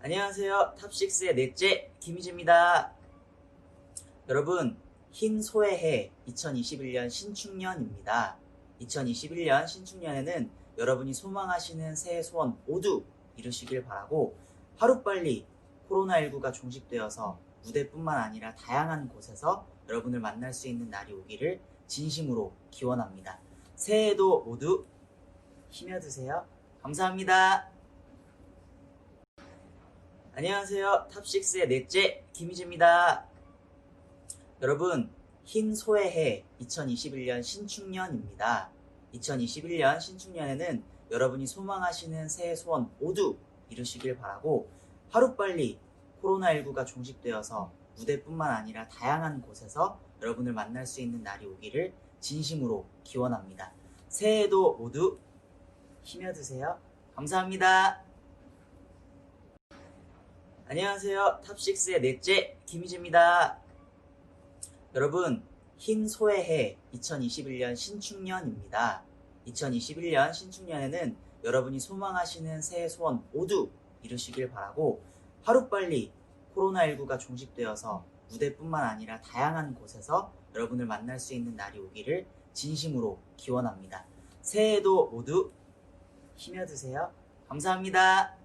안녕하세요. 탑6의 넷째 김희재입니다. 여러분, 흰 소의 해 2021년 신축년입니다. 2021년 신축년에는 여러분이 소망하시는 새해 소원 모두 이루시길 바라고 하루빨리 코로나19가 종식되어서 무대뿐만 아니라 다양한 곳에서 여러분을 만날 수 있는 날이 오기를 진심으로 기원합니다. 새해에도 모두 힘여 드세요. 감사합니다. 안녕하세요. 탑6의 넷째 김희재입니다. 여러분, 흰 소의 해 2021년 신축년입니다. 2021년 신축년에는 여러분이 소망하시는 새해 소원 모두 이루시길 바라고 하루빨리 코로나19가 종식되어서 무대뿐만 아니라 다양한 곳에서 여러분을 만날 수 있는 날이 오기를 진심으로 기원합니다. 새해에도 모두 힘여 드세요. 감사합니다. 안녕하세요. 탑6의 넷째 김희재입니다. 여러분, 흰 소의 해 2021년 신축년입니다. 2021년 신축년에는 여러분이 소망하시는 새해 소원 모두 이루시길 바라고 하루빨리 코로나19가 종식되어서 무대뿐만 아니라 다양한 곳에서 여러분을 만날 수 있는 날이 오기를 진심으로 기원합니다. 새해에도 모두 힘여 드세요. 감사합니다.